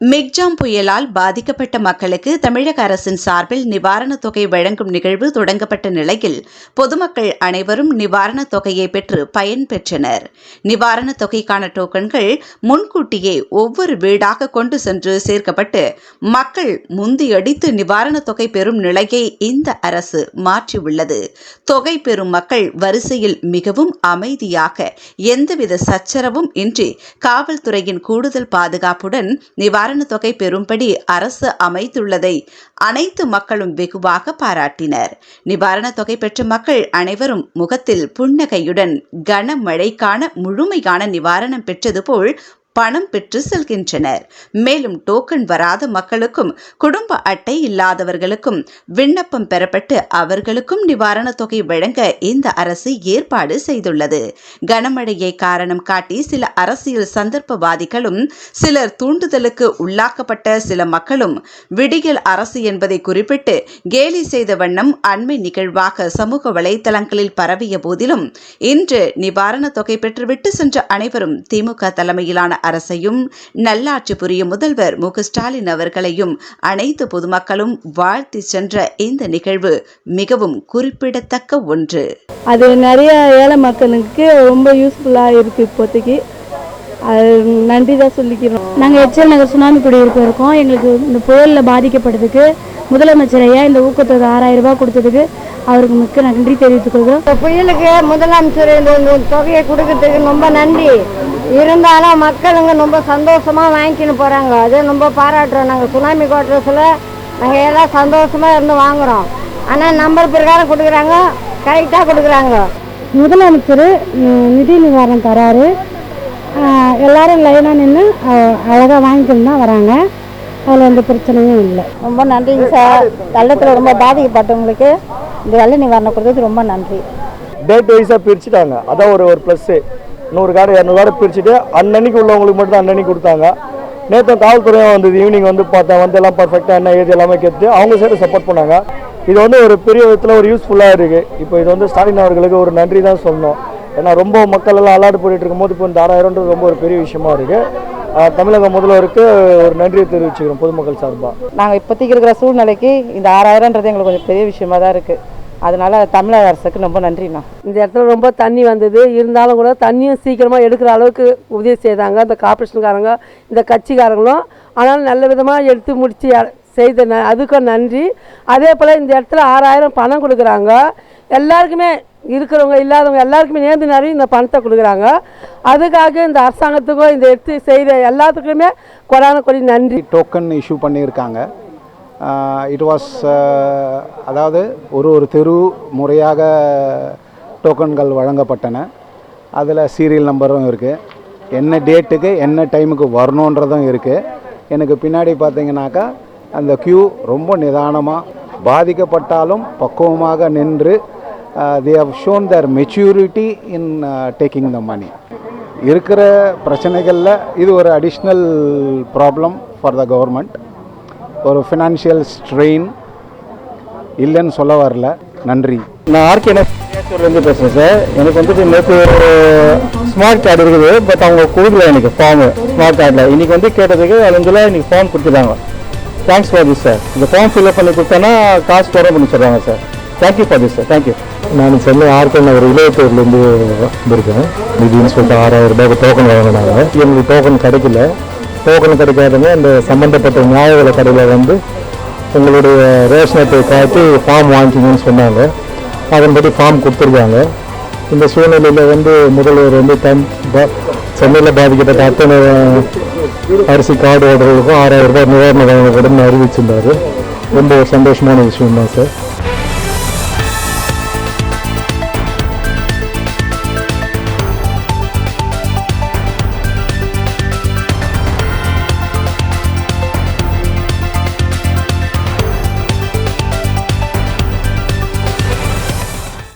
Michaung புயலால் பாதிக்கப்பட்ட மக்களுக்கு தமிழக அரசின் சார்பில் நிவாரணத் தொகை வழங்கும் நிகழ்வு தொடங்கப்பட்ட நிலையில் பொதுமக்கள் அனைவரும் நிவாரணத் தொகையை பெற்று பயன்பெற்றனர் நிவாரணத் தொகைக்கான டோக்கன்கள் முன்கூட்டியே ஒவ்வொரு வீடாக கொண்டு சென்று சேர்க்கப்பட்டு மக்கள் முந்தியடித்து நிவாரணத் தொகை பெறும் நிலையை இந்த அரசு மாற்றியுள்ளது. தொகை பெறும் மக்கள் வரிசையில் மிகவும் அமைதியாக எந்தவித சச்சரவும் இன்றி காவல்துறையின் கூடுதல் பாதுகாப்புடன் நிவாரண தொகை பெறும்படி அரசு அமைத்துள்ளதை அனைத்து மக்களும் வெகுவாக பாராட்டினர். நிவாரண தொகை பெற்ற மக்கள் அனைவரும் முகத்தில் புன்னகையுடன் கனமழைக்கான முழுமையான நிவாரணம் பெற்றது போல் பணம் பெற்று செல்கின்றனர். மேலும் டோக்கன் வராத மக்களுக்கும் குடும்ப அட்டை இல்லாதவர்களுக்கும் விண்ணப்பம் பெறப்பட்டு அவர்களுக்கும் நிவாரணத் தொகை வழங்க இந்த அரசு ஏற்பாடு செய்துள்ளது. கனமழையை காரணம் காட்டி சில அரசியல் சந்தர்ப்பவாதிகளும் சிலர் தூண்டுதலுக்கு உள்ளாக்கப்பட்ட சில மக்களும் விடியல் அரசு என்பதை குறிப்பிட்டு கேலி செய்த வண்ணம் அண்மை நிகழ்வாக சமூக வலைதளங்களில் பரவிய போதிலும் இன்று நிவாரணத் தொகை பெற்றுவிட்டு சென்ற அனைவரும் திமுக தலைமையிலான அரசையும் நல்லாட்சி புரியும் முதல்வர் மு க ஸ்டாலின் அவர்களையும் அனைத்து பொதுமக்களும் வாழ்த்தி சென்ற இந்த நிகழ்வு மிகவும் குறிப்பிடத்தக்க ஒன்று. அது நிறைய ஏழை மக்களுக்கு ரொம்ப யூஸ்ஃபுல்லாக இருக்குது இப்போதைக்கு. அது நன்றி தான் சொல்லிக்கிறோம். நாங்கள் எச்எல் நகர் சுனாமி குடியிருப்பு இருக்கோம். எங்களுக்கு இந்த புயலில் பாதிக்கப்பட்டதுக்கு முதலமைச்சர் ஐயா இந்த ஊக்கத்தொகை ஆறாயிரம் ரூபாய் கொடுத்ததுக்கு அவருக்கு மிக்க நன்றி தெரிவித்துக் கொள்கிறோம். புயலுக்கு முதலமைச்சர் இந்த தொகையை கொடுக்கறதுக்கு ரொம்ப நன்றி. இருந்தாலும் மக்களுங்க ரொம்ப சந்தோஷமாக வாங்கிக்கின்னு போகிறாங்க அது ரொம்ப பாராட்டுறோம். நாங்கள் சுனாமி கோட்டரஸில் நாங்கள் எல்லாம் சந்தோஷமாக இருந்து வாங்குகிறோம் ஆனால் நம்பர் பிரகாரம் கொடுக்குறாங்க. கரெக்டாக கொடுக்குறாங்க. முதலமைச்சர் நிதி நிவாரணம் தராரு. எல்லாரும் லைனாக நின்று அழகாக வாங்கிக்கணும் தான் வராங்க. அதில் எந்த பிரச்சனையும் இல்லை. ரொம்ப நன்றிங்க சார். வெள்ளத்தில் ரொம்ப பாதிக்கப்பட்டவங்களுக்கு இந்த வெள்ள நிவாரணம் கொடுத்தது ரொம்ப நன்றி. டேட் வைஸாக பிரிச்சுட்டாங்க. அதான் ஒரு ஒரு ப்ளஸ்ஸு நூறு கார்டு இரநூறு கார்டு பிரிச்சுட்டு அன்னன்னைக்கு உள்ளவங்களுக்கு மட்டும் தான் அன்னன்னைக்கு கொடுத்தாங்க. நேற்று காவல்துறையும் வந்தது ஈவினிங் வந்து பார்த்தேன் வந்து எல்லாம் பர்ஃபெக்டாக என்ன ஏது எல்லாமே கேட்டு அவங்க சைடு சப்போர்ட் பண்ணாங்க. இது வந்து ஒரு பெரிய விதத்தில் ஒரு யூஸ்ஃபுல்லாக இருக்குது இப்போ இது வந்து ஸ்டாலின் அவர்களுக்கு ஒரு நன்றி தான் சொல்லணும். ஏன்னா ரொம்ப மக்கள் எல்லாம் அலாட் போயிட்டு இருக்கும்போது இப்போ இந்த ஆறாயிரம்ன்றது ரொம்ப ஒரு பெரிய விஷயமா இருக்குது தமிழக முதல்வருக்கு ஒரு நன்றியை தெரிவிச்சுக்கிறோம் பொதுமக்கள் சார்பாக நாங்கள் இப்போதைக்கு இருக்கிற சூழ்நிலைக்கு இந்த ஆறாயிரம்ன்றது எங்களுக்கு கொஞ்சம் பெரிய விஷயமா தான் இருக்குது அதனால தமிழக அரசுக்கு ரொம்ப நன்றிண்ணா. இந்த இடத்துல ரொம்ப தண்ணி வந்தது. இருந்தாலும் கூட தண்ணியும் சீக்கிரமாக எடுக்கிற அளவுக்கு உதவி செய்தாங்க. இந்த கார்பரேஷன்காரங்க இந்த கட்சிக்காரங்களும் ஆனாலும் நல்ல விதமாக எடுத்து முடித்து செய்த ந அதுக்கும் நன்றி. அதே போல் இந்த இடத்துல ஆறாயிரம் பணம் கொடுக்குறாங்க. எல்லாருக்குமே இருக்கிறவங்க இல்லாதவங்க எல்லாருக்குமே நேர்ந்து நிறைய இந்த பணத்தை கொடுக்குறாங்க. அதுக்காக இந்த அரசாங்கத்துக்கும் இந்த எடுத்து செய்த எல்லாத்துக்குமே கொடான கொடி நன்றி. டோக்கன் இஷ்யூ பண்ணியிருக்காங்க. இட் வாஸ் அதாவது ஒரு ஒரு தெரு முறையாக டோக்கன்கள் வழங்கப்பட்டன. அதில் சீரியல் நம்பரும் இருக்குது என்ன டேட்டுக்கு என்ன டைமுக்கு வரணுன்றதும் இருக்குது எனக்கு பின்னாடி பார்த்தீங்கன்னாக்கா அந்த க்யூ ரொம்ப நிதானமாக பாதிக்கப்பட்டாலும் பக்குவமாக நின்று they have shown their maturity in taking the money இருக்கிற பிரச்சனைகளில் இது ஒரு additional problem for the government ஒரு ஃபினான்ஷியல் ஸ்ட்ரெயின் இல்லைன்னு சொல்ல வரல. நன்றி. நான் ஆர்கே இருந்து பேசுகிறேன் சார் எனக்கு வந்துட்டு நேற்று ஸ்மார்ட் கார்டு இருக்குது. பட் அவங்க கொடுக்கல எனக்கு ஃபார்மு ஸ்மார்ட் கார்டில் இன்னைக்கு வந்து கேட்டதுக்கு அலஞ்சில் இன்னைக்கு ஃபார்ம் கொடுத்துட்டாங்க. தேங்க்ஸ் ஃபார் திஸ் சார் இந்த ஃபார்ம் ஃபில்அப் பண்ணி கொடுத்தேன்னா காசு தொடர பண்ணி சொல்கிறாங்க sir thank you for this sir thank you நான் சென்னை ஆர்கே நகர் இளையத்தூர்லேருந்து வந்திருக்கேன். நிதின்னு சொல்லிட்டு ஆறாயிரம் ரூபாய்க்கு டோக்கன் வாங்கினாங்க. எங்களுக்கு டோக்கன் கிடைக்கல. டோக்கன் கிடைக்காதவங்க அந்த சம்மந்தப்பட்ட நியாய கடையில் வந்து உங்களுடைய ரேஷன் அட்டை காட்டி ஃபார்ம் வாங்கிக்கிங்கன்னு சொன்னாங்க. அதன்படி ஃபார்ம் கொடுத்துருக்காங்க. இந்த சூழ்நிலையில் வந்து முதல்வர் வந்து தன் சென்னையில் பாதிக்கப்பட்ட அத்தனை அரிசி கார்டு ஓடுறவங்களுக்கும் ஆறாயிரம் ரூபாய் நிவாரண வழங்கப்படும் அறிவிச்சிருந்தார். ரொம்ப ஒரு சந்தோஷமான விஷயம் தான் சார்.